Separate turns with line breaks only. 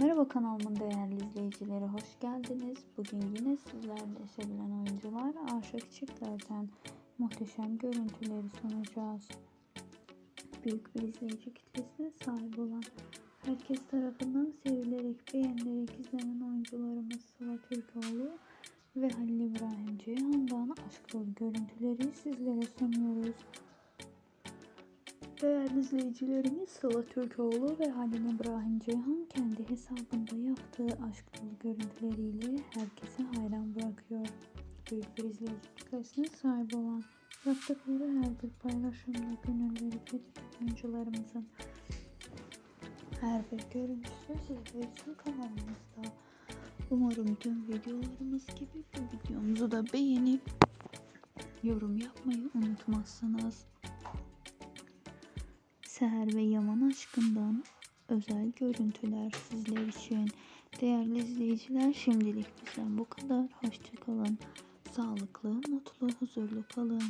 Merhaba kanalımın değerli izleyicileri, hoş geldiniz. Bugün yine sizlerle sevilen oyuncular Aşık Çiftler'den muhteşem görüntüleri sunacağız. Büyük bir izleyici kitlesine sahip olan, herkes tarafından sevilerek, beğenilerek izlenen oyuncularımız Sıla Türkoğlu ve Halil İbrahim Ceyhan'dan aşk dolu görüntüleri sizlere sunuyoruz. Değerli izleyicilerimiz Sıla Türkoğlu ve Halil İbrahim Ceyhan kendi hesabında yaptığı aşk dolu görüntüleriyle herkese hayran bırakıyor. Büyük bir izleyici kitlesine sahip olan yaptıkları her bir paylaşımla gönülleri fetheden oyuncularımızın her bir görüntüsü sizler kanalımızda. Umarım tüm videolarımız gibi bu videomuzu da beğenip yorum yapmayı unutmazsınız. Seher ve Yaman aşkından özel görüntüler sizler için. Değerli izleyiciler şimdilik bizden bu kadar. Hoşçakalın. Sağlıklı, mutlu, huzurlu kalın.